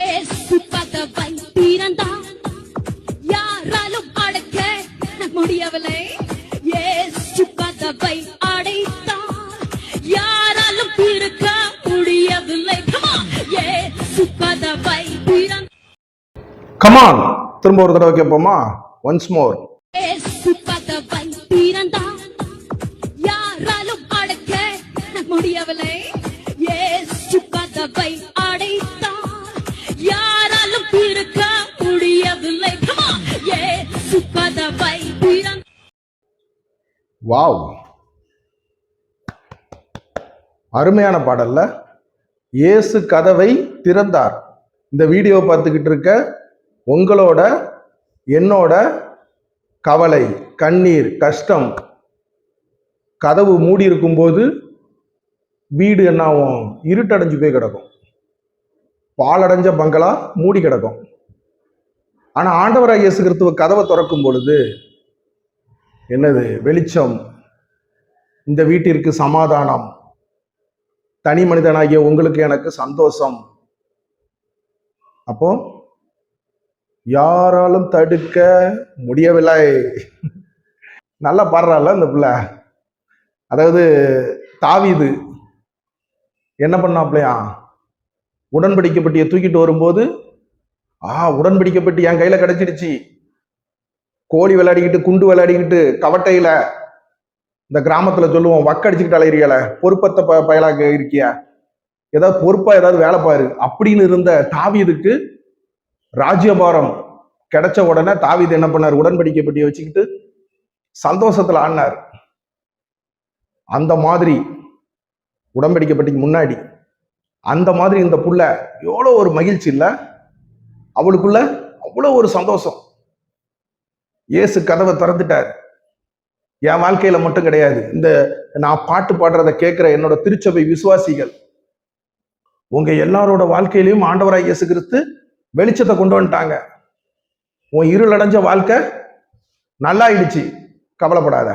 இயேசு கதவை திறந்தார் யாராலும் அடக்க முடியவில்லை. இயேசு கதவை அடைத்தார் யாராலும் திறக்க முடியவில்லை. Come on. இயேசு கதவை திறந்தார் கமான் திரும்ப ஒரு தடவை கேட்போமா? ஒன்ஸ் மோர் இயேசு கதவை திறந்தார் யாராலும் அடக்க முடியவில்லை. இயேசு கதவை வாவ். அருமையான பாடல்ல இயேசு கதவை திறந்தார். இந்த வீடியோ பார்த்துக்கிட்டு இருக்க உங்களோட என்னோட கவலை கண்ணீர் கஷ்டம் கதவு மூடி இருக்கும்போது வீடு என்ன ஆகும் இருட்டடைஞ்சு போய் கிடக்கும். பாலடைஞ்ச பங்களா மூடி கிடக்கும். ஆனால் ஆண்டவராக இயேசு கிறிஸ்துவ கதவை திறக்கும் பொழுது என்னது வெளிச்சம். இந்த வீட்டிற்கு சமாதானம். தனி மனிதனாகிய உங்களுக்கு எனக்கு சந்தோஷம். அப்போ யாராலும் தடுக்க முடியவில்லை. நல்லா பாடுறால இந்த பிள்ளை. அதாவது தாவிது. என்ன பண்ணாப்லையா? உடன்படிக்கப்பட்டியை தூக்கிட்டு வரும்போது ஆ உடன்படிக்கப்பட்டு என் கையில கிடைச்சிடுச்சு. கோழி விளையாடிக்கிட்டு குண்டு விளையாடிக்கிட்டு கவட்டையில இந்த கிராமத்துல சொல்லுவோம் வக்கடிச்சுக்கிட்டு அலையிறியல பொறுப்பத்தை ப பயலாக இருக்கியா? ஏதாவது பொறுப்பா ஏதாவது வேலை பாரு. அப்படின்னு இருந்த தாவீதுக்கு ராஜ்யபாரம் கிடைச்ச உடனே தாவிது என்ன பண்ணார்? உடன்படிக்கைப்பட்டியை வச்சுக்கிட்டு சந்தோஷத்துல ஆடினார். அந்த மாதிரி உடன்படிக்கப்பட்டிக்கு முன்னாடி அந்த மாதிரி இந்த புள்ள எவ்வளோ ஒரு மகிழ்ச்சி இல்லை? அவளுக்குள்ள அவ்வளோ ஒரு சந்தோஷம். இயேசு கதவை திறந்துட்டார். என் வாழ்க்கையில மட்டும் கிடையாது. இந்த நான் பாட்டு பாடுறத கேட்கிற என்னோட திருச்சபை விசுவாசிகள் உங்க எல்லாரோட வாழ்க்கையிலையும் ஆண்டவராய் இயேசு கிறிஸ்து வெளிச்சத்தை கொண்டு வந்துட்டாங்க. உன் இருளடைஞ்ச வாழ்க்கை நல்லாயிடுச்சு. கவலைப்படாத.